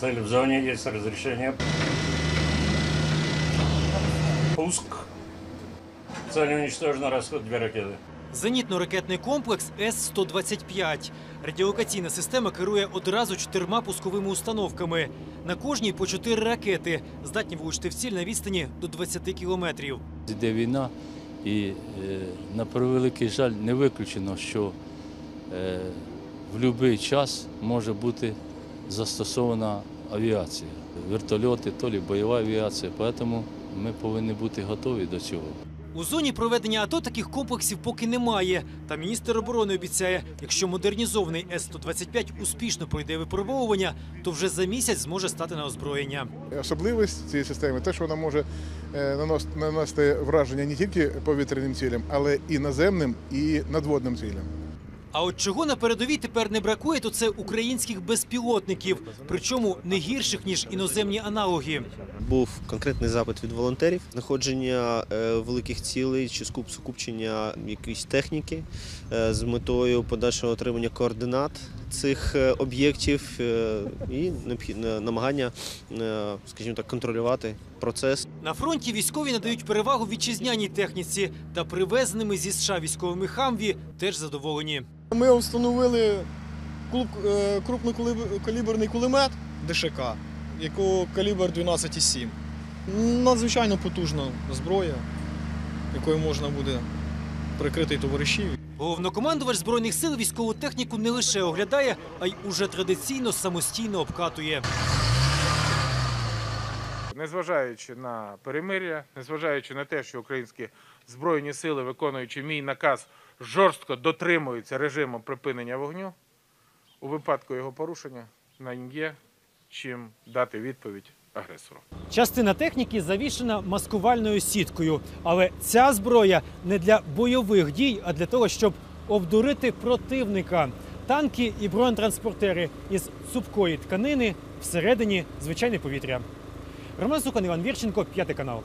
Цель в зоне есть разрешение. Пуск. Цель уничтожена, расход две ракеты. Зенітно-ракетний комплекс С-125. Радіолокаційна система керує одразу чотирма пусковими установками. На кожній по чотири ракети, здатні влучити в ціль на відстані до 20 кілометрів. Йде війна, і е, на превеликий жаль не виключено, що е, в будь-який час може бути застосована авіація, вертольоти, то лі бойова авіація. Тому ми повинні бути готові до цього. У зоні проведення АТО таких комплексів поки немає. Та міністр оборони обіцяє, якщо модернізований С-125 успішно пройде випробовування, то вже за місяць зможе стати на озброєння. Особливість цієї системи те, що вона може е, нанос- наносити враження не тільки повітряним цілям, але і наземним, і надводним цілям. А от чого на передовій тепер не бракує, то це українських безпілотників, причому не гірших ніж іноземні аналоги. Був конкретний запит від волонтерів, знаходження е, великих цілей чи скуп якоїсь техніки е, з метою подальшого отримання координат цих е, об'єктів е, і необхідне намагання, е, скажімо так, контролювати процес. На фронті військові надають перевагу вітчизняній техніці та привезеними зі США військовими хамві теж задоволені. Ми встановили е, крупнокаліберний кулемет ДШК, якого калібр 12,7. Надзвичайно потужна зброя, якою можна буде прикрити товаришів. Головнокомандувач збройних сил військову техніку не лише оглядає, а й уже традиційно самостійно обкатує. Незважаючи на перемир'я, незважаючи на те, що українські збройні сили, виконуючи мій наказ, жорстко дотримуються режиму припинення вогню, у випадку його порушення нам є чим дати відповідь агресору. Частина техніки завішена маскувальною сіткою, але ця зброя не для бойових дій, а для того, щоб обдурити противника. Танки і бронетранспортери із цупкої тканини всередині звичайне повітря. Роман Сукан, Іван Вірченко, п'ятий канал.